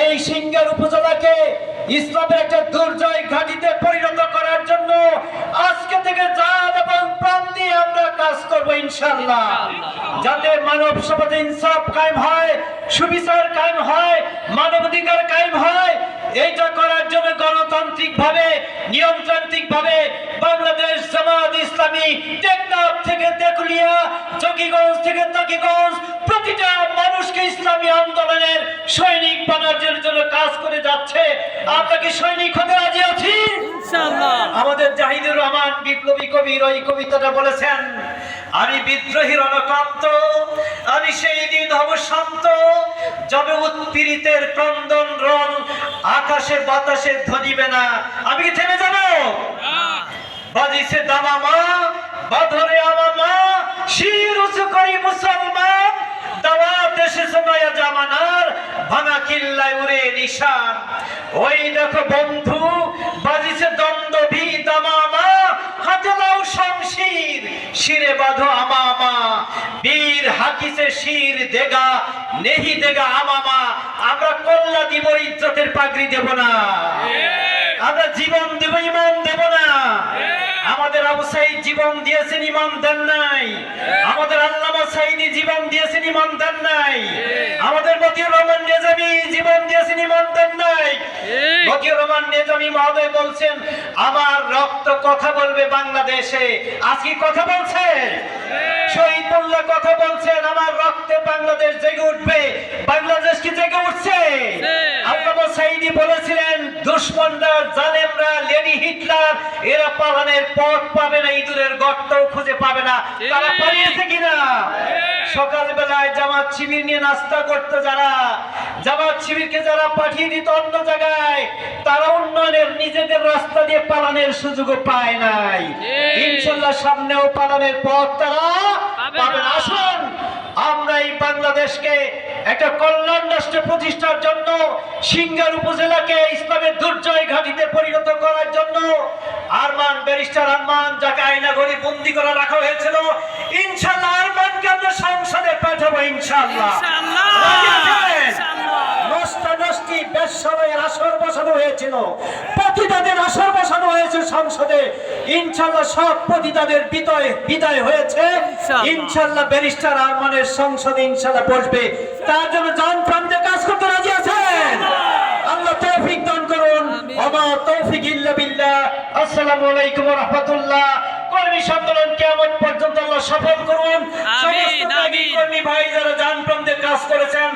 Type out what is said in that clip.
এই সিঙ্গার উপজেলাকে ইসলামের একটা দুর্জয় ঘাটিতে পরিণত করার জন্য আজকে থেকে জান এবং প্রাণ দিয়ে আমরা কাজ করব ইনশাআল্লাহ। যাতে মানব সমাজে ইনসাফ কায়েম হয় সুবিচার কায়েম হয় মানবাধিকার কায়েম হয় এইটা করার জন্য গণতান্ত্রিক ভাবে নিয়মতান্ত্রিক ভাবে বাংলাদেশ জামাত ইসলামী টেকনাফ থেকে তেকুলিয়া জকিগঞ্জ থেকে তাকিগঞ্জ প্রতিটা মানুষকে ইসলামী আন্দোলনের সৈনিক জন্য কাজ করে যাচ্ছে। আপনাকে সৈনিক হতে রাজি আছি? আমাদের জাহিদুর রহমান বিপ্লবী কবির ওই কবিতাটা বলেছেন আমি বিদ্রোহী রণকান্ত আমি সেই দিন হব শান্ত। যবে উৎপীড়িতের ক্রন্দন রং আকাশে বাতাসে ধরিবে না। আমি কি থেমে যাব? বাজিছে দামামা বাধরে আমামা শির উঁচু করি মুসলমান। ভাঙা কিল্লায় উড়ে নিশান। ওই দেখো বন্ধু বাজিছে দ্বন্দ্বভি দামামা হাতে লাও শমশির শিরে বাঁধো আমামা। বীর হাকিছে শির দেগা নেহি দেগা আমামা। আমরা কল্লা দিব ইজ্জতের পাগড়ি দেব না। আমরা জীবন দেব ইমান দেব না। আমাদের সাইদ জীবন দিয়েছেন ইমান দেন নাই। আমাদের আল্লামা সাইদি জীবন দিয়েছেন ইমান দেন নাই। আমাদের মতিউর রহমান নেজামি জীবন দিয়েছেন ইমান দেন নাই। মতিউর রহমান নেজামি মহোদয় বলছেন আমার রক্ত কথা বলবে বাংলাদেশে। আজকে কথা বলছে শহীদ মোল্লা কথা বলছেন আমার রক্তে বাংলাদেশ জেগে উঠবে। বাংলাদেশ কি জেগে উঠছে? আল্লামা সাইদি বলেছিলেন দুশ্মনরা জালেমরা লেডি এরা পালানের পথ পাবে না ইঁদুরের গর্তও খুঁজে পাবে না। তারা পালিয়েছে কিনা? সকালবেলায় জামাত শিবির নিয়ে নাস্তা করতে যারা জামাত শিবিরকে যারা পাঠিয়ে দিত অন্য জায়গায় তারা উন্নয়নের নিজেদের রাস্তা দিয়ে পালানের সুযোগও পায় নাই। ইনশাল্লাহ সামনেও পালানের পথ তারা পাবে না। আমরা এই বাংলাদেশকে একটা কল্যাণ রাষ্ট্র প্রতিষ্ঠার জন্য সিঙ্গার উপজেলাকে ইসলামের দুর্জয় ঘাটিতে পরিণত করার জন্য আরমান ব্যারিস্টার আরমান যাকে আয়না ঘড়ি বন্দি করে রাখা হয়েছিল ইনশাল্লাহ আরমানকে আমরা সংসদে পাঠাবো ইনশাল্লাহ আসর বসানো হয়েছিল। পতিতাদের আসর হয়েছে সংসদে ইনশাল্লাহ সব পতিতাদের বিদায় বিদায় হয়েছে। ইনশাআল্লাহ। ইনশাল্লাহ ব্যারিস্টার আরমানের সংসদে ইনশাল্লাহ বসবে। তার জন্য জান প্রাণ কাজ করতে রাজি আছেন? আল্লাহ তৌফিক দান করুন। আমা তৌফিক ইল্লা বিল্লাহ। আসসালামু আলাইকুম ওয়া রাহমাতুল্লাহ। কর্মী সম্মেলন কেমন পর্যন্ত আল্লাহ সফল করুন? আমিন, সমস্ত। কর্মী ভাই যারা জান দিয়ে কাজ করেছেন।